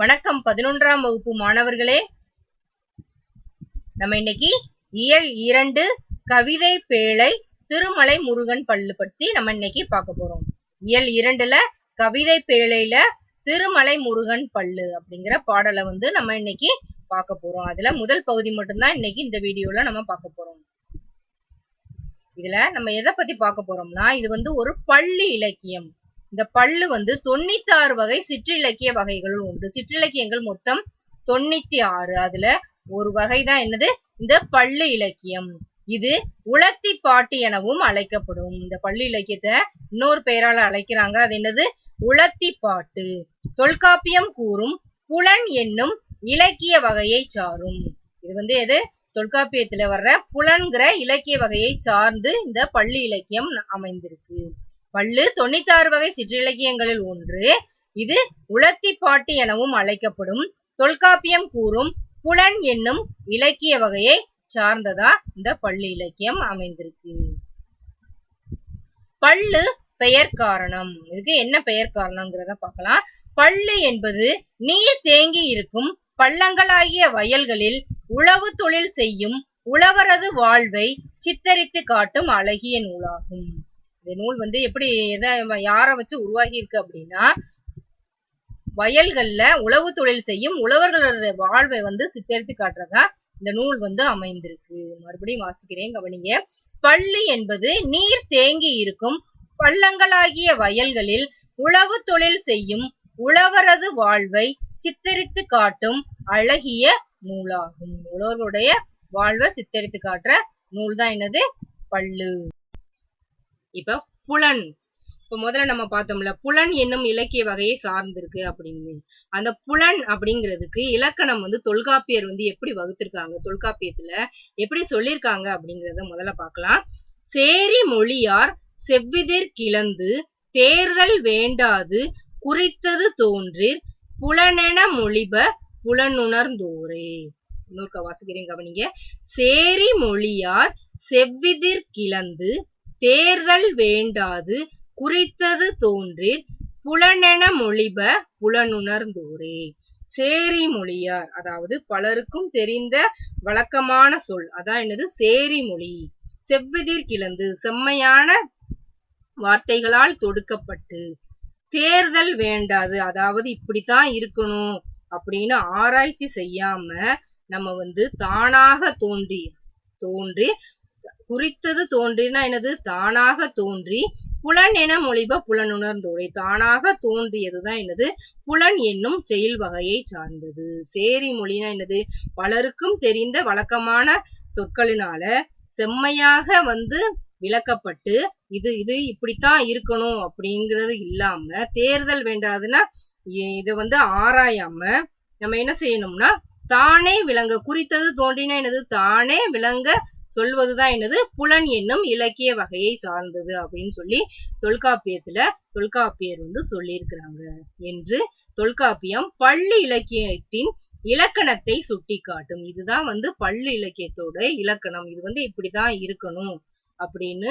வணக்கம். பதினொன்றாம் வகுப்பு மாணவர்களே நம்ம இன்னைக்கு இயல் இரண்டு கவிதை பேழை திருமலை முருகன் பள்ளு பத்தி நம்ம இன்னைக்கு பார்க்க போறோம். இயல் இரண்டுல கவிதை பேழையில திருமலை முருகன் பள்ளு அப்படிங்கிற பாடலை வந்து நம்ம இன்னைக்கு பார்க்க போறோம். அதுல முதல் பகுதி மட்டும்தான் இன்னைக்கு இந்த வீடியோல நம்ம பார்க்க போறோம். இதுல நம்ம எதை பத்தி பார்க்க போறோம்னா இது வந்து ஒரு பள்ளி இலக்கியம். இந்த பல்லு வந்து தொண்ணூத்தி ஆறு வகை சிற்றிலக்கிய வகைகளும் உண்டு. சிற்றிலக்கியங்கள் மொத்தம் தொண்ணூத்தி ஆறு அதுல ஒரு வகை தான் என்னது? இந்த பள்ளு இலக்கியம். இது உலத்தி பாட்டு எனவும் அழைக்கப்படும். இந்த பள்ளி இலக்கியத்தை இன்னொரு பெயரால அழைக்கிறாங்க. அது என்னது? உலத்தி பாட்டு. தொல்காப்பியம் கூறும் புலன் என்னும் இலக்கிய வகையை சாரும். இது வந்து எது? தொல்காப்பியத்துல வர்ற புலன்கிற இலக்கிய வகையை சார்ந்து இந்த பள்ளி இலக்கியம் அமைந்திருக்கு. பள்ளு தொண்ணூத்தாறு வகை சிற்றிலக்கியங்களில் ஒன்று. இது உலத்தி பாட்டு எனவும் அழைக்கப்படும். தொல்காப்பியம் கூறும் புலன் என்னும் இலக்கிய வகையை சார்ந்ததா இந்த பள்ளி இலக்கியம் அமைந்திருக்கு. பல்லு பெயர் காரணம். இதுக்கு என்ன பெயர் காரணம்ங்கிறத பார்க்கலாம். பள்ளு என்பது நீர் தேங்கி இருக்கும் பள்ளங்களாகிய வயல்களில் உழவு தொழில் செய்யும் உழவரது வாழ்வை சித்தரித்து காட்டும் அழகிய நூலாகும். இந்த நூல் வந்து எப்படி எதை யார வச்சு உருவாகி இருக்கு அப்படின்னா வயல்கள்ல உழவு தொழில் செய்யும் உழவர்களோட வாழ்வை வந்து சித்தரித்து காட்டுறதா இந்த நூல் வந்து அமைந்திருக்கு. மறுபடியும் வாசிக்கிறேன் கவனிங்க. பள்ளி என்பது நீர் தேங்கி இருக்கும் பள்ளங்களாகிய வயல்களில் உழவு தொழில் செய்யும் உழவரது வாழ்வை சித்தரித்து காட்டும் அழகிய நூலாகும். உழவர்களுடைய வாழ்வை சித்தரித்து காட்டுற நூல் தான் என்னது? பள்ளு. இப்ப புலன். இப்ப முதல்ல நம்ம பார்த்தோம்ல புலன் என்னும் இலக்கிய வகையை சார்ந்திருக்கு அப்படின்னு. அந்த புலன் அப்படிங்கிறதுக்கு இலக்கணம் வந்து தொல்காப்பியர் வந்து எப்படி வகுத்திருக்காங்க தொல்காப்பியத்துல எப்படி சொல்லியிருக்காங்க அப்படிங்கிறத முதல்ல பார்க்கலாம். சேரி மொழியார் செவ்விதிர் கிளந்து தேர்தல் வேண்டாது குறித்தது தோன்றிர் புலனென மொழிப புலனுணர்ந்தோரே. இன்னொருக்க வாசிக்கிறேன் கவனிங்க. சேரி மொழியார் செவ்விதிர் கிளந்து தேர்தல் வேண்டாது குறித்தது தோன்றிற் புலனென மொழிப புலனுணர்ந்தோரே. சேரி மொழியார். அதாவது பலருக்கும் தெரிந்த வழக்கமான சொல். அதான் என்னது? சேரி மொழி. செவ்விதிர் கிளந்து செம்மையான வார்த்தைகளால் தொடுக்கப்பட்டு தேர்தல் வேண்டாது. அதாவது இப்படித்தான் இருக்கணும் அப்படின்னு ஆராய்ச்சி செய்யாம நம்ம வந்து தானாக தோன்றி தோன்றி குறித்தது தோன்றினா என்னது? தானாக தோன்றி புலன் என மொழிப புலனுணர்ந்தோரை தானாக தோன்றியதுதான் என்னது? புலன் என்னும் செயல் வகையை சார்ந்தது. சேரி மொழினா என்னது? பலருக்கும் தெரிந்த வழக்கமான சொற்களினால செம்மையாக வந்து விளக்கப்பட்டு இது இது இப்படித்தான் இருக்கணும் அப்படிங்கிறது இல்லாம தேர்தல் வேண்டாதுன்னா இதை வந்து ஆராயாம நம்ம என்ன செய்யணும்னா தானே விளங்க. குறித்தது தோன்றினா என்னது? தானே விளங்க சொல்வதுதான் என்னது? புலன் என்னும் இலக்கிய வகையை சார்ந்தது அப்படின்னு சொல்லி தொல்காப்பியத்துல தொல்காப்பியர் வந்து சொல்லியிருக்கிறாங்க என்று தொல்காப்பியம் பள்ளி இலக்கியத்தின் இலக்கணத்தை சுட்டி காட்டும் இதுதான் வந்து பள்ளி இலக்கியத்தோட இலக்கணம். இது வந்து இப்படிதான் இருக்கணும் அப்படின்னு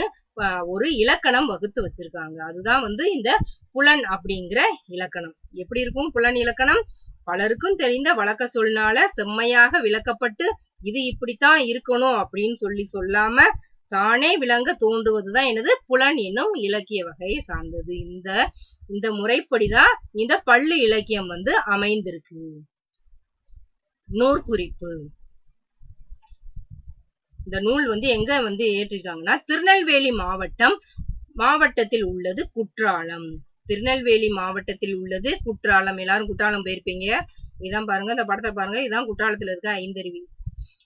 ஒரு இலக்கணம் வகுத்து வச்சிருக்காங்க. அதுதான் வந்து இந்த புலன் அப்படிங்கிற இலக்கணம். எப்படி இருக்கும் புலன் இலக்கணம்? பலருக்கும் தெரிந்த வழக்க சொல்னால செம்மையாக விளக்கப்பட்டு இது இப்படித்தான் இருக்கணும் அப்படின்னு சொல்லி சொல்லாம தானே விளங்க தோன்றுவதுதான் எனது புலன் என்னும் இலக்கிய வகையை சார்ந்தது. இந்த இந்த முறைப்படிதான் இந்த பள்ளு இலக்கியம் வந்து அமைந்திருக்கு. நூற்குறிப்பு. இந்த நூல் வந்து எங்க வந்து ஏற்றிருக்காங்கன்னா திருநெல்வேலி மாவட்டம் மாவட்டத்தில் உள்ளது குற்றாலம். திருநெல்வேலி மாவட்டத்தில் உள்ளது. குற்றாலம் எல்லாரும் குற்றாலம் போயிருப்பீங்க. இதான் பாருங்க இந்த படத்தை பாருங்க. இதான் குற்றாலத்துல இருக்க ஐந்தருவி.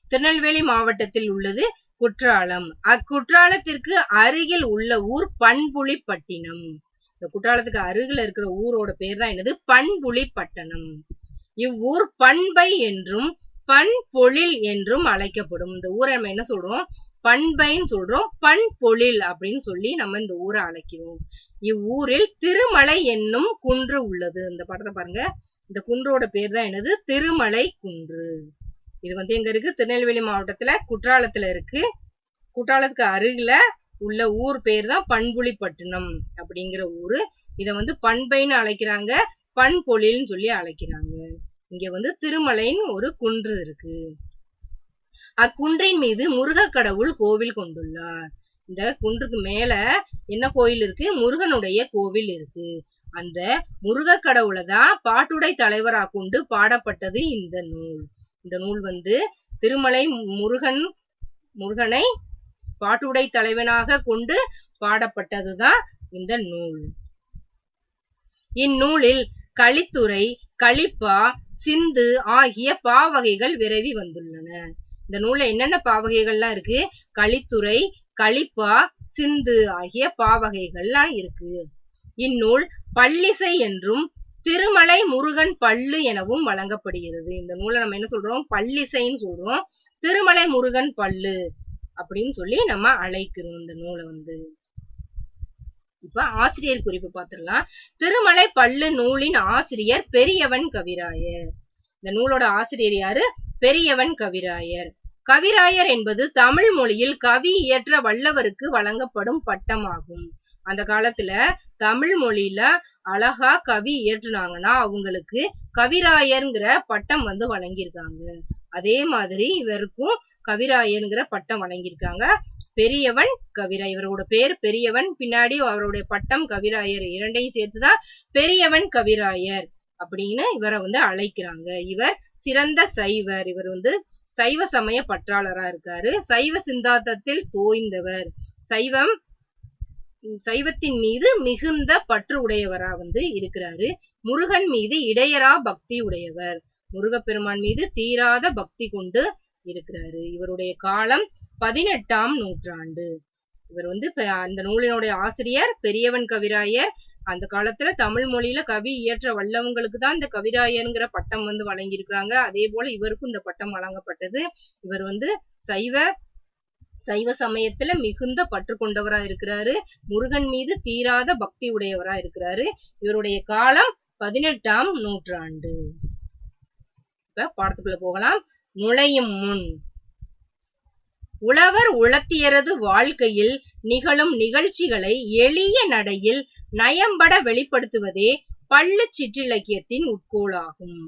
திருநெல்வேலி மாவட்டத்தில் உள்ளது குற்றாலம். அக்குற்றாலத்திற்கு அருகில் உள்ள ஊர் பண்புலிப்பட்டினம். இந்த குற்றாலத்துக்கு அருகில் இருக்கிற ஊரோட பேர் தான் என்னது? பண்புலிப்பட்டணம். இவ்வூர் பண்பை என்றும் பண் பொழில் என்றும் அழைக்கப்படும். இந்த ஊரை நம்ம என்ன சொல்றோம்? பண்பைன்னு சொல்றோம். பண் பொழில் அப்படின்னு சொல்லி நம்ம இந்த ஊரை அழைக்கிறோம். இவ்வூரில் திருமலை என்னும் குன்று உள்ளது. இந்த படத்தை பாருங்க. இந்த குன்றோட பேர் தான் என்னது? திருமலை குன்று. இது வந்து எங்க இருக்கு? திருநெல்வேலி மாவட்டத்துல குற்றாலத்துல இருக்கு. குற்றாலத்துக்கு அருகில உள்ள ஊர் பேர் தான் பண்புலிப்பட்டினம் அப்படிங்கிற ஊரு. இதை வந்து பண்பைன்னு அழைக்கிறாங்க. பண்பொழில்னு சொல்லி அழைக்கிறாங்க. இங்க வந்து திருமலைன்னு ஒரு குன்று இருக்கு. அக்குன்றின் மீது முருகக் கடவுள் கோவில் கொண்டுள்ளார். இந்த குன்றுக்கு மேல என்ன கோயில் இருக்கு? முருகனுடைய கோவில் இருக்கு. அந்த முருகக் கடவுளை தான் பாட்டுடை தலைவரா கொண்டு பாடப்பட்டது இந்த நூல். இந்த நூல் வந்து திருமலை முருகன் முருகனை பாட்டுடை தலைவனாக கொண்டு பாடப்பட்டதுதான் இந்த நூல். இந்நூலில் களித்துறை களிப்பா சிந்து ஆகிய பாவகைகள் விரவி வந்துள்ளன. இந்த நூல்ல என்னென்ன பாவகைகள்லாம் இருக்கு? களித்துறை களிப்பா சிந்து ஆகிய பாவகைகள்லாம் இருக்கு. இந்நூல் பள்ளிசை என்றும் திருமலை முருகன் பள்ளு எனவும் வழங்கப்படுகிறது. இந்த நூலை நம்ம என்ன சொல்றோம்? பள்ளிசைன்னு சொல்றோம். திருமலை முருகன் பள்ளு அப்படின்னு சொல்லி நம்ம அழைக்கிறோம் இந்த நூலை வந்து. இப்ப ஆசிரியர் குறிப்பு பார்த்திடலாம் திருமலை பள்ளு நூலின் ஆசிரியர் பெரியவன் கவிராயர். இந்த நூலோட ஆசிரியர் யாரு? பெரியவன் கவிராயர். கவிராயர் என்பது தமிழ் மொழியில் கவி இயற்ற வல்லவருக்கு வழங்கப்படும் பட்டமாகும். அந்த காலத்துல தமிழ் மொழியில அழகா கவி இயற்றுனாங்கன்னா அவங்களுக்கு கவிராயர்ங்கிற பட்டம் வந்து வழங்கியிருக்காங்க. அதே மாதிரி இவருக்கும் கவிராயர்ங்கிற பட்டம் வழங்கியிருக்காங்க. பெரியவன் கவிராயர் இவரோட பேர் பெரியவன் பின்னாடி அவருடைய பட்டம் கவிராயர் இரண்டையும் சேர்த்துதான் பெரியவன் கவிராயர் அப்படின்னு இவரை வந்து அழைக்கிறாங்க. இவர் சிறந்த சைவர். இவர் வந்து சைவ சமய பற்றாளரா இருக்காரு. சைவ சிந்தாந்தத்தில் தோய்ந்தவர். சைவம் சைவத்தின் மீது மிகுந்த பற்று உடையவரா வந்து இருக்கிறாரு. முருகன் மீது இடையரா பக்தி உடையவர். முருகப்பெருமான் மீது தீராத பக்தி கொண்டு இருக்கிறாரு. இவருடைய காலம் பதினெட்டாம் நூற்றாண்டு. இவர் வந்து அந்த நூலினுடைய ஆசிரியர் பெரியவன் கவிராயர் அந்த காலத்துல தமிழ் மொழியில கவி இயற்ற வல்லவங்களுக்கு தான் இந்த கவிராயர்ங்கிற பட்டம் வந்து வழங்கியிருக்கிறாங்க. அதே போல இவருக்கும் இந்த பட்டம் வழங்கப்பட்டது. இவர் வந்து சைவ சைவ சமயத்துல மிகுந்த பற்று கொண்டவரா இருக்கிறாரு. முருகன் மீது தீராத பக்தி உடையவரா இருக்கிறாரு. இவருடைய காலம் பதினெட்டாம் நூற்றாண்டு. இப்ப பாடத்துக்குள்ள போகலாம். நுழையும் முன். உழவர் உளத்தியரது வாழ்க்கையில் நிகழும் நிகழ்ச்சிகளை எளிய நடையில் நயம்பட வெளிப்படுத்துவதே பள்ளு சிற்றிலக்கியத்தின் உட்கோளாகும்.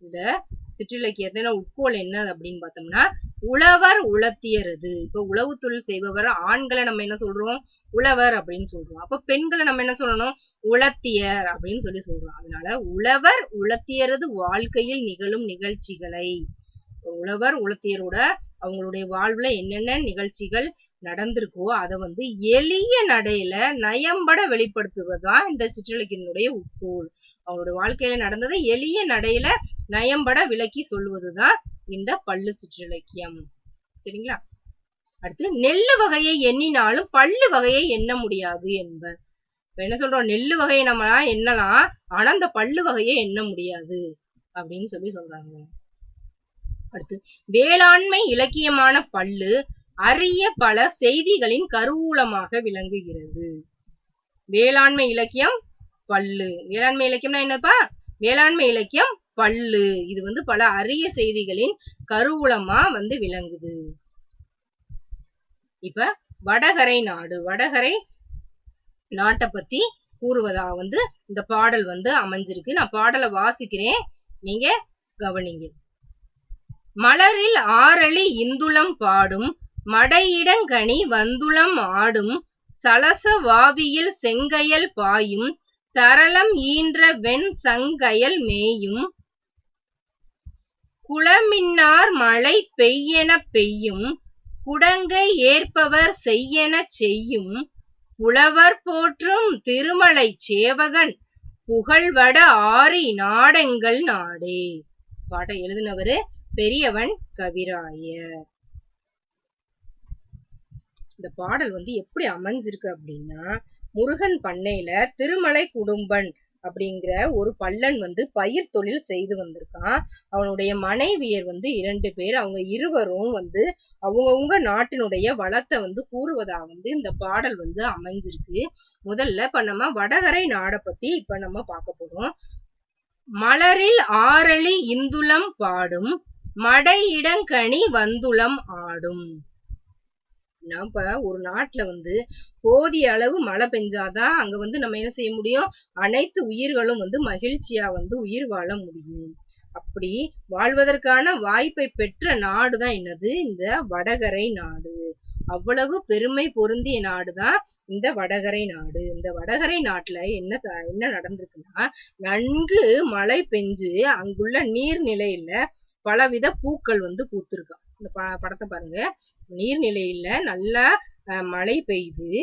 இந்த சிற்றிலக்கியத்தின உட்கோள் என்ன அப்படின்னு பார்த்தோம்னா உழவர் உளத்தியரது இப்ப உழவு தொழில் செய்பவர் ஆண்களை நம்ம என்ன சொல்றோம்? உழவர் அப்படின்னு சொல்றோம். அப்ப பெண்களை நம்ம என்ன சொல்லணும்? உளத்தியர் அப்படின்னு சொல்லி சொல்றோம். அதனால உழவர் உளத்தியரது வாழ்க்கையில் நிகழும் நிகழ்ச்சிகளை. உழவர் உளத்தியரோட அவங்களுடைய வாழ்வுல என்னென்ன நிகழ்ச்சிகள் நடந்திருக்கோ அதை வந்து எளிய நடையில நயம்பட வெளிப்படுத்துவதுதான் இந்த சிற்றிலக்கியத்தினுடைய உட்கோள். அவங்களுடைய வாழ்க்கையில நடந்ததை எளிய நடையில நயம்பட விளக்கி சொல்லுவதுதான் இந்த பல்லு சிற்றிலக்கியம். சரிங்களா? அடுத்து நெல்லு வகையை எண்ணினாலும் பல்லு வகையை எண்ண முடியாது என்பர். இப்ப என்ன சொல்றோம்? நெல்லு வகையை நம்ம எண்ணலாம் ஆனா அந்த பல்லு வகையை எண்ண முடியாது அப்படின்னு சொல்லி சொல்றாங்க. அடுத்து வேளாண்மை இலக்கியமான பல்லு அரிய பல செய்திகளின் கருவூலமாக விளங்குகிறது. வேளாண்மை இலக்கியம் பல்லு. வேளாண்மை இலக்கியம்னா என்னப்பா? வேளாண்மை இலக்கியம் பல்லு. இது வந்து பல அரிய செய்திகளின் கருவூலமா வந்து விளங்குது. இப்ப வடகரை நாடு. வடகரை நாட்டை பத்தி கூறுவதா வந்து இந்த பாடல் வந்து அமைஞ்சிருக்கு. நான் பாடலை வாசிக்கிறேன். நீங்க கவனிங்க. மலரில் ஆரளி இந்துளம் பாடும் மடையிடங்கனி வந்துளம் ஆடும் சலச வாவியில் செங்கயல் பாயும் தரளம் ஈன்ற வெண் சங்கயல் மேயும். குளமின்னார் மழை பெய்யென பெய்யும் குடங்கை ஏற்பவர் செய்யென செய்யும். புலவர் போற்றும் திருமலை சேவகன் புகழ்வட ஆரி நாடெங்கள் நாடே. பாட்டை எழுதினவரு பெரியவன் கவிராயர். இந்த பாடல் வந்து எப்படி அமைஞ்சிருக்கு அப்படின்னா முருகன் பண்ணையில திருமலை குடும்பன் அப்படிங்கிற ஒரு பல்லன் வந்து பயிர் தொழில் செய்து வந்திருக்கான். அவனுடைய மனைவியர் வந்து இரண்டு பேர் அவங்க இருவரும் வந்து அவங்கவுங்க நாட்டினுடைய வளத்தை வந்து கூறுவதா வந்து இந்த பாடல் வந்து அமைஞ்சிருக்கு. முதல்ல இப்ப நம்ம வடகரை நாடை பத்தி இப்ப நம்ம பார்க்க போறோம். மலரில் ஆரளி இந்துளம் பாடும் மடை இடங்கனி வந்துளம் ஆடும். நம்ம ஒரு நாட்டுல வந்து போதிய அளவு மழை பெஞ்சாதான் அங்க வந்து நம்ம என்ன செய்ய முடியும்? அனைத்து உயிர்களும் வந்து மகிழ்ச்சியா வந்து உயிர் வாழ முடியும். அப்படி வாழ்வதற்கான வாய்ப்பை பெற்ற நாடுதான் என்னது? இந்த வடகரை நாடு. அவ்வளவு பெருமை பொருந்திய நாடுதான் இந்த வடகரை நாடு. இந்த வடகரை நாட்டுல என்ன த- என்ன நடந்திருக்குன்னா நன்கு மழை பெஞ்சு அங்குள்ள நீர்நிலையில பலவித பூக்கள் வந்து பூத்திருக்காம். இந்த ப- படத்தை பாருங்க. நீர்நிலையில நல்லா மழை பெய்யுது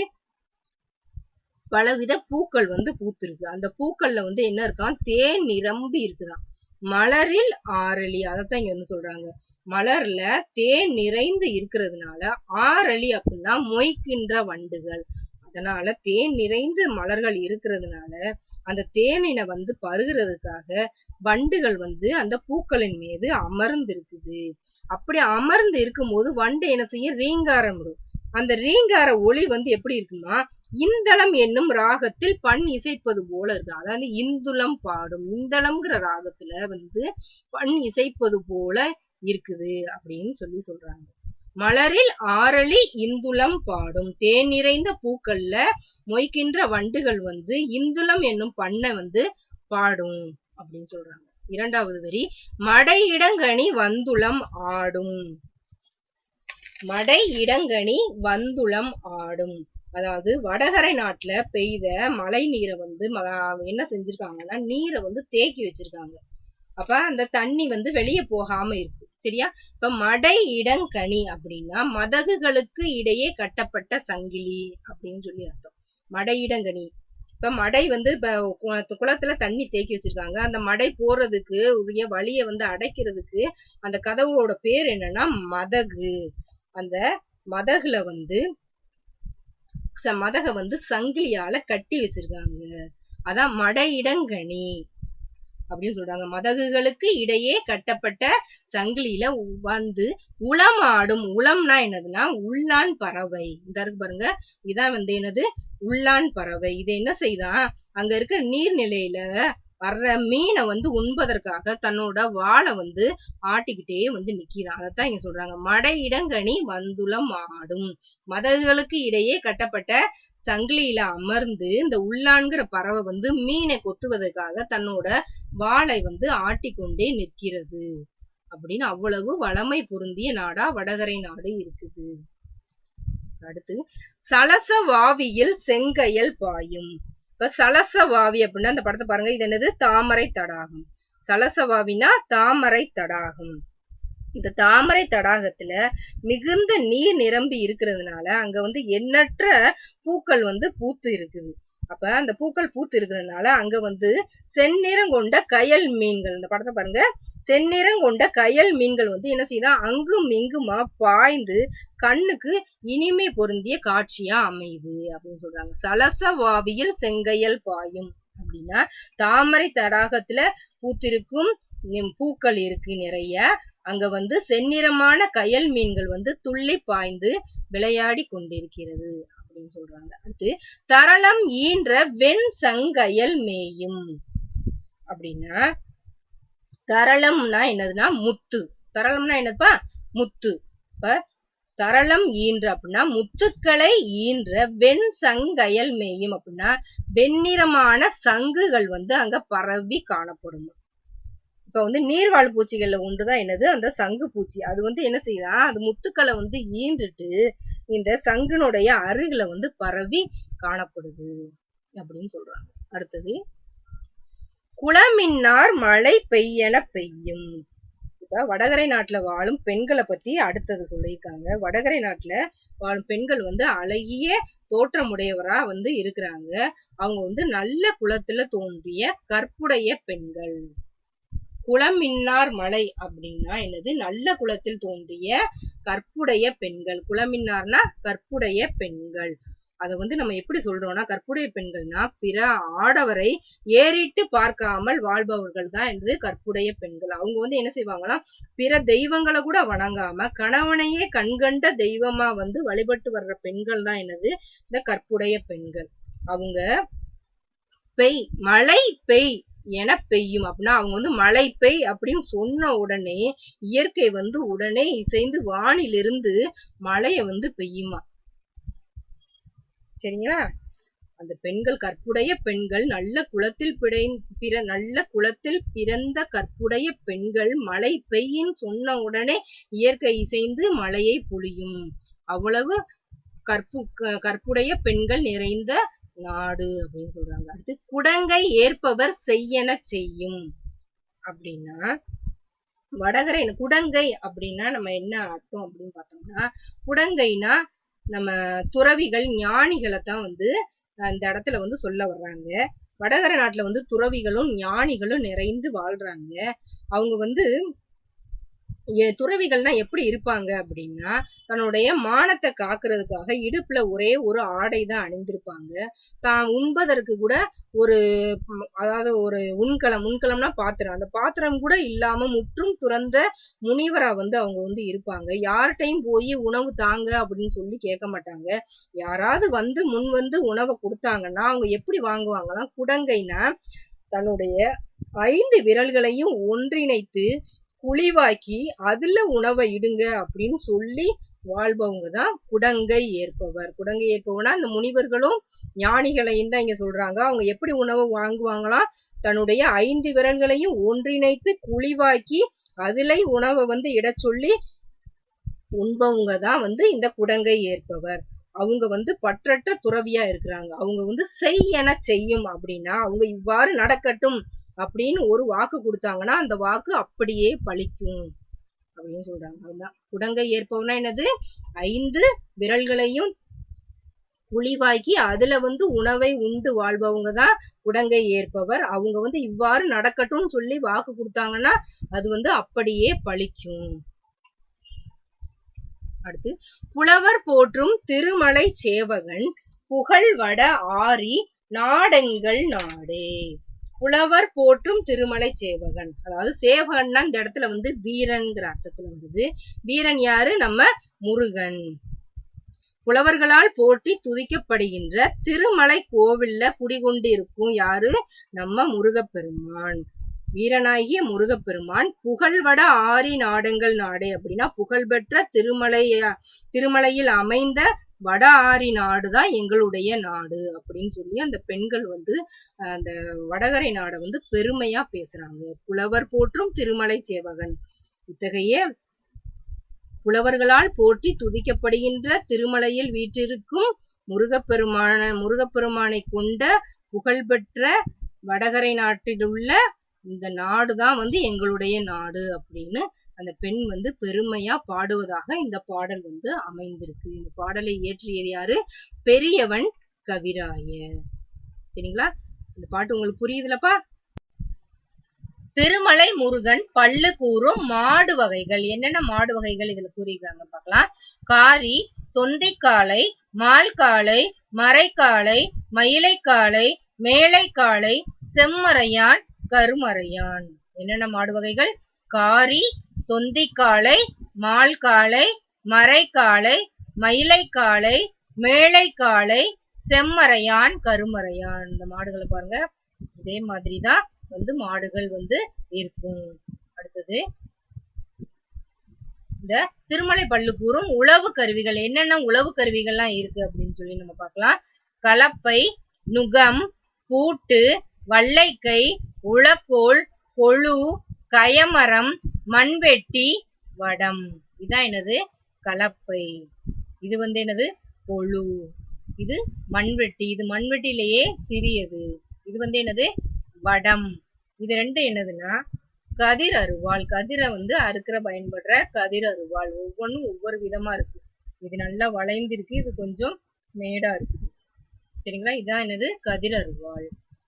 பலவித பூக்கள் வந்து பூத்திருக்கு. அந்த பூக்கள்ல வந்து என்ன இருக்கான் தேன் நிரம்பி இருக்குதாம். மலரில் ஆரளி அதைத்தான் இங்க வந்து சொல்றாங்க. மலர்ல தேன் நிறைந்து இருக்கிறதுனால ஆரளி அப்படின்னா மொய்க்கின்ற வண்டுகள் அதனால தேன் நிறைந்து மலர்கள் இருக்கிறதுனால அந்த தேனினை வந்து பருகிறதுக்காக வண்டுகள் வந்து அந்த பூக்களின் மீது அமர்ந்து இருக்குது அப்படி அமர்ந்து இருக்கும்போது வண்டு என்ன செய்ய ரீங்காரம் விடும் அந்த ரீங்கார ஒளி வந்து எப்படி இருக்குமா இந்தளம் என்னும் ராகத்தில் பண் இசைப்பது போல இருக்கு. அதாவது இந்துளம் பாடும் இந்தளம்ங்கிற ராகத்துல வந்து பண் இசைப்பது போல இருக்குது அப்படின்னு சொல்லி சொல்றாங்க. மலரில் ஆரளி இந்துளம் பாடும். தேன் நிறைந்த பூக்கள்ல மொய்க்கின்ற வண்டுகள் வந்து இந்துளம் என்னும் பண்ணை வந்து பாடும் அப்படின்னு சொல்றாங்க. இரண்டாவது வரி மடை இடங்கனி வந்துளம் ஆடும். மடை இடங்கனி வந்துளம் ஆடும். அதாவது வடகரை நாட்டுல பெய்த மழை நீரை வந்து ம- என்ன செஞ்சிருக்காங்கன்னா நீரை வந்து தேக்கி வச்சிருக்காங்க. அப்ப அந்த தண்ணி வந்து வெளியே போகாம இருக்கு. சரியா? இப்ப மடை இடங்கனி அப்படின்னா மதகுகளுக்கு இடையே கட்டப்பட்ட சங்கிலி அப்படின்னு சொல்லி அர்த்தம். மடை இடங்கனி. இப்ப மடை வந்து இப்ப குளத்துல தண்ணி தேக்கி வச்சிருக்காங்க. அந்த மடை போறதுக்கு உரிய வழியை வந்து அடைக்கிறதுக்கு அந்த கதவோட பேர் என்னன்னா மதகு. அந்த மதகுல வந்து ச- மதக வந்து சங்கிலியால கட்டி வச்சிருக்காங்க. அதான் மடையிடங்கனி அப்படின்னு சொல்றாங்க. மதகுகளுக்கு இடையே கட்டப்பட்ட சங்கிலியில வந்து உளம் ஆடும். உளம்னா என்னதுன்னா உள்ளான் பறவை. இந்த பாருங்க. இதான் வந்து என்னது? உள்ளான் பறவை. இதை என்ன செய்தான் அங்க இருக்க நீர்நிலையில வர்ற மீனை வந்து உண்பதற்காக தன்னோட வாழை வந்து ஆட்டிக்கிட்டே வந்து நிக்கிறான். அதைத்தான் இங்க சொல்றாங்க. மடை இடங்கனி வந்துளம் ஆடும். மதகுகளுக்கு இடையே கட்டப்பட்ட சங்கிலியில அமர்ந்து இந்த உள்ளான்கிற பறவை வந்து மீனை கொத்துவதற்காக தன்னோட வாளை வந்து ஆட்டிக்கொண்டே நிற்கிறது. அப்படின்னு அவ்வளவு வளமை பொருந்திய நாடா வடகரை நாடு இருக்குது. அடுத்து சலச வாவியில் செங்கையல் பாயும். இப்ப சலச வாவி அப்படின்னா அந்த படத்தை பாருங்க இது என்னது? தாமரை தடாகம். சலச வாவினா தாமரை தடாகம். இந்த தாமரை தடாகத்துல மிகுந்த நீர் நிரம்பி இருக்கிறதுனால அங்க வந்து எண்ணற்ற பூக்கள் வந்து பூத்து இருக்குது. அப்ப அந்த பூக்கள் பூத்து இருக்கிறதுனால அங்க வந்து செந்நிறம் கொண்ட கயல் மீன்கள் இந்த படத்தை பாருங்க. செந்நிறம் கொண்ட கயல் மீன்கள் வந்து என்ன செய்யுதா? அங்கும் இங்குமா பாய்ந்து கண்ணுக்கு இனிமை பொருந்திய காட்சியா அமையுது அப்படின்னு சொல்றாங்க. சலச வாவியில் பாயும் அப்படின்னா தாமரை தடாகத்துல பூத்திருக்கும் பூக்கள் இருக்கு நிறைய. அங்க வந்து செந்நிறமான கயல் மீன்கள் வந்து துள்ளி பாய்ந்து விளையாடி கொண்டிருக்கிறது அப்படின்னு சொல்றாங்க. அடுத்து தரளம் ஈன்ற வெண் சங்கயல் மேயும். அப்படின்னா தரளம்னா என்னதுன்னா முத்து. தரளம்னா என்னதுப்பா? முத்து. இப்ப தரளம் ஈன்ற அப்படின்னா முத்துக்களை ஈன்ற வெண் சங்கயல் மேயும். அப்படின்னா வெண்ணிறமான சங்குகள் வந்து அங்க பரவி காணப்படும். இப்ப வந்து நீர்வாழ் பூச்சிகள்ல ஒன்றுதான் என்னது? அந்த சங்கு பூச்சி. அது வந்து என்ன செய்யுதா? அது முத்துக்களை வந்து ஈன்றுட்டு இந்த சங்குனுடைய அருகில வந்து பரவி காணப்படுது அப்படின்னு சொல்றாங்க. அடுத்தது குளமின்னார் மழை பெய்யன பெய்யும். இப்ப வடகரை நாட்டுல வாழும் பெண்களை பத்தி அடுத்தது சொல்லியிருக்காங்க. வடகரை நாட்டுல வாழும் பெண்கள் வந்து அழகிய தோற்றமுடையவரா வந்து இருக்கிறாங்க. அவங்க வந்து நல்ல குலத்துல தோன்றிய கற்புடைய பெண்கள். குளமின்னார் மலை அப்படின்னா என்னது? நல்ல குலத்தில் தோன்றிய கற்புடைய பெண்கள். குளமின்னார்னா கற்புடைய பெண்கள். அத வந்து நம்ம எப்படி சொல்றோம்னா கற்புடைய பெண்கள்னா பிற ஆடவரை ஏறிட்டு பார்க்காமல் வாழ்பவர்கள் தான் என்பது கற்புடைய பெண்கள். அவங்க வந்து என்ன செய்வாங்கன்னா பிற தெய்வங்களை கூட வணங்காம கணவனையே கண்கண்ட தெய்வமா வந்து வழிபட்டு வர்ற பெண்கள் தான் என்னது? இந்த கற்புடைய பெண்கள். அவங்க பெய் மழை பெய் என பெய்யும். அப்படின்னா அவங்க வந்து மழை பெய் அப்படின்னு சொன்ன உடனே இயற்கை வந்து உடனே இசைந்து வானிலிருந்து மழையை வந்து பெய்யுமா? சரிங்களா? அந்த பெண்கள் கற்புடைய பெண்கள் நல்ல குளத்தில் பிழை பிற நல்ல குளத்தில் பிறந்த கற்புடைய பெண்கள் மழை பெய்யின் சொன்ன உடனே இயற்கை இசைந்து மழையை பொழியும். அவ்வளவு கற்பு கற்புடைய பெண்கள் நிறைந்த நாடு அப்படின்னு சொல்றாங்க. அடுத்து குடங்கை ஏற்பவர் செய்யன செய்யும். அப்படின்னா வடகரை குடங்கை அப்படின்னா நம்ம என்ன அர்த்தம் அப்படின்னு பார்த்தோம்னா குடங்கைனா நம்ம துறவிகள் ஞானிகளை தான் வந்து அந்த இடத்துல வந்து சொல்ல வர்றாங்க. வடகர நாட்டுல வந்து துறவிகளும் ஞானிகளும் நிறைந்து வாழ்றாங்க. அவங்க வந்து துறவிகள்னா எப்படி இருப்பாங்க அப்படின்னா தன்னுடைய மானத்தை காக்குறதுக்காக இடுப்புல ஒரே ஒரு ஆடை தான் அணிந்திருப்பாங்க. தான் உண்பதற்கு கூட ஒரு அதாவது ஒரு உண்கலம் உண்கலம்னா பாத்திரம். அந்த பாத்திரம் கூட இல்லாம முற்றும் துறந்த முனிவரா வந்து அவங்க வந்து இருப்பாங்க. யார்கிட்டையும் போய் உணவு தாங்க அப்படின்னு சொல்லி கேட்க மாட்டாங்க. யாராவது வந்து முன் வந்து உணவை கொடுத்தாங்கன்னா அவங்க எப்படி வாங்குவாங்கன்னா குடங்கைனா தன்னுடைய ஐந்து விரல்களையும் ஒன்றிணைத்து குழிவாக்கி அதுல உணவை இடுங்க அப்படின்னு சொல்லி வாழ்பவங்க தான் குடங்கை ஏற்பவர். குடங்கை ஏற்பவனா அந்த முனிவர்களும் ஞானிகளையும் தான் இங்க சொல்றாங்க. அவங்க எப்படி உணவு வாங்குவாங்களாம் தன்னுடைய ஐந்து விரல்களையும் ஒன்றிணைத்து குழிவாக்கி அதுல உணவை வந்து இடச் சொல்லி உண்பவங்க தான் வந்து இந்த குடங்கை ஏற்பவர். அவங்க வந்து பற்றற்ற துறவியா இருக்கிறாங்க. அவங்க வந்து செய் என செய்யும் அப்படின்னா அவங்க இவ்வாறு நடக்கட்டும். அப்படின்னு ஒரு வாக்கு கொடுத்தாங்கன்னா அந்த வாக்கு அப்படியே பழிக்கும். அப்படின்னு சொல்றாங்க. அதுதான். குடங்கை ஏற்பவனா என்னது? ஐந்து விரல்களையும் குழிவாக்கி அதுல வந்து உணவை உண்டு வாழ்பவங்க தான் குடங்கை ஏற்பவர். அவங்க வந்து இவ்வாறு நடக்கட்டும்னு சொல்லி வாக்கு கொடுத்தாங்கன்னா அது வந்து அப்படியே பழிக்கும். அடுத்து புலவர் போற்றும் திருமலை சேவகன் புகழ் வட ஆரி நாடெங்கள் நாடே. புலவர் போற்றும் திருமலை சேவகன். அதாவது சேவகன்னா இந்த இடத்துல வந்து வீரன்கிற அர்த்தத்துல வருது. வீரன் யாரு? நம்ம முருகன். புலவர்களால் போற்றி துதிக்கப்படுகின்ற திருமலை கோவில்ல குடிகொண்டிருக்கும் யாரு? நம்ம முருகப்பெருமான். வீரனாகிய முருகப்பெருமான் புகழ்வட ஆரி நாடங்கள் நாடே அப்படின்னா புகழ்பெற்ற திருமலை திருமலையில் அமைந்த வட ஆரி நாடுதான் எங்களுடைய நாடு அப்படின்னு சொல்லி அந்த பெண்கள் வந்து அந்த வடகரை நாடை வந்து பெருமையா பேசுறாங்க. புலவர் போற்றும் திருமலை சேவகன். இத்தகைய புலவர்களால் போற்றி துதிக்கப்படுகின்ற திருமலையில் வீற்றிருக்கும் முருகப்பெருமான முருகப்பெருமானை கொண்ட புகழ்பெற்ற வடகரை நாட்டிலுள்ள இந்த நாடுதான் வந்து எங்களுடைய நாடு அப்படின்னு அந்த பெண் வந்து பெருமையா பாடுவதாக இந்த பாடல் வந்து அமைந்திருக்கு. இந்த பாடலை இயற்றியது யாரு? பெரியவன் கவிராயர். சரிங்களா? இந்த பாட்டு உங்களுக்கு புரியுதுலப்பா? திருமலை முருகன் பல்லு கூறும் மாடு வகைகள். என்னென்ன மாடு வகைகள் இதுல கூறியிருக்காங்க பார்க்கலாம். காரி தொந்திக்காலை மால்காலை மறைக்காலை மயிலைக்காலை மேலைக்காலை செம்மறையான் கருமறையான். என்னென்ன மாடு வகைகள்? காரி தொந்திக்காளை மால்காளை மறைக்காளை மயிலைக்காளை மேலைக்காளை செம்மறையான் கருமறையான். இந்த மாடுகளை பாருங்க. இதே மாதிரிதான் வந்து மாடுகள் வந்து இருக்கும். அடுத்தது இந்த திருமலை பள்ளுக்கூறும் உழவு கருவிகள். என்னென்ன உழவு கருவிகள்லாம் இருக்கு அப்படின்னு சொல்லி நம்ம பார்க்கலாம். கலப்பை நுகம் பூட்டு வல்லைக்கை உளக்கோல் கொழு கயமரம் மண்வெட்டி வடம். இதான் என்னது? கலப்பை. இது வந்து என்னது? கொழு. இது மண்வெட்டி. இது மண்வெட்டிலேயே சிறியது. இது வந்து என்னது? வடம். இது ரெண்டு என்னதுன்னா கதிர் அருவாள். கதிரை வந்து அறுக்கிற பயன்படுற கதிர் அருவாள். ஒவ்வொன்றும் ஒவ்வொரு விதமா இருக்கு. இது நல்லா வளைந்திருக்கு. இது கொஞ்சம் மேடா இருக்கு. சரிங்களா? இதான் என்னது? கதிர் அருவாள்.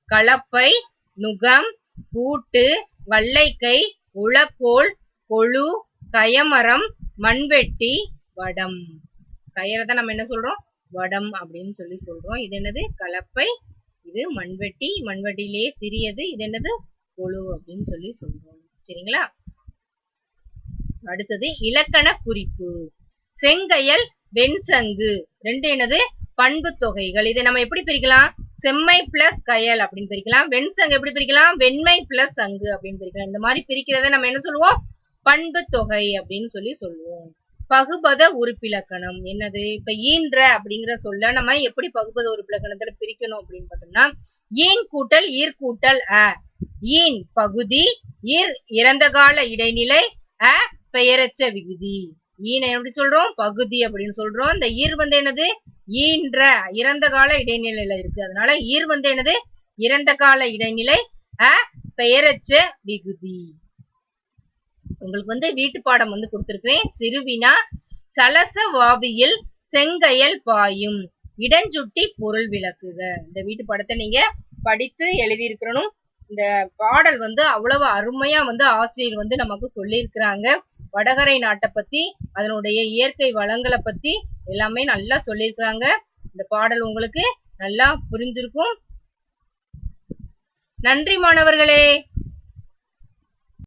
கலப்பை நுகம் பூட்டு வல்லைக்கை உளக்கோல் கொழு கயமரம் மண்வெட்டி வடம். கயரை தான் நம்ம என்ன சொல்றோம்? வடம் அப்படின்னு சொல்லி சொல்றோம். இது என்னது? கலப்பை. இது மண்வெட்டி. மண்வெட்டியிலே சிறியது. இது என்னது? கொழு அப்படின்னு சொல்லி சொல்றோம். சரிங்களா? அடுத்தது இலக்கண குறிப்பு. செங்கையல் வெண்சங்கு. ரெண்டு என்னது? பண்பு தொகைகள். இதை நம்ம எப்படி பிரிக்கலாம்? செம்மை பிளஸ் கயல் அப்படின்னு பிரிக்கலாம். வெண்சங்கு எப்படி பிரிக்கலாம்? வெண்மை பிளஸ் சங்கு அப்படின்னு பிரிக்கலாம். இந்த மாதிரி பிரிக்கிறத நம்ம என்ன சொல்லுவோம்? பண்பு தொகை அப்படின்னு சொல்லி சொல்லுவோம். பகுபத உறுப்பிலக்கணம். என்னது? இப்ப ஈன்ற அப்படிங்கிற சொல்ல நம்ம எப்படி பகுபத உறுப்பிலக்கணத்துல பிரிக்கணும் அப்படின்னு பார்த்தோம்னா ஈன் கூட்டல் ஈர் கூட்டல் அ. ஈன் பகுதி ஈர் இறந்த கால இடைநிலை அ பெயரச்ச விகுதி. ஈனை எப்படி சொல்றோம்? பகுதி அப்படின்னு சொல்றோம். இந்த ஈர் வந்து என்னது? ஈன்ற இறந்த கால இடைநிலையில இருக்கு. அதனால ஈர் வந்து என்னது? இறந்த கால இடைநிலை அ பெயரச்ச விகுதி. உங்களுக்கு வந்து வீட்டு பாடம் வந்து கொடுத்திருக்கிறேன். சிறுவினா சலச வாவியில் செங்கையல் பாயும். இடஞ்சுட்டி பொருள் விளக்குக. இந்த வீட்டு பாடத்தை நீங்க படித்து எழுதியிருக்கணும் இந்த பாடல் வந்து அவ்வளவு அருமையா வந்து ஆசிரியர் வந்து நமக்கு சொல்லியிருக்கிறாங்க. வடகரை நாட்டை பத்தி அதனுடைய இயற்கை வளங்களை பத்தி எல்லாமே நல்லா சொல்லியிருக்கிறாங்க. இந்த பாடல் உங்களுக்கு நல்லா புரிஞ்சிருக்கும். நன்றி மாணவர்களே.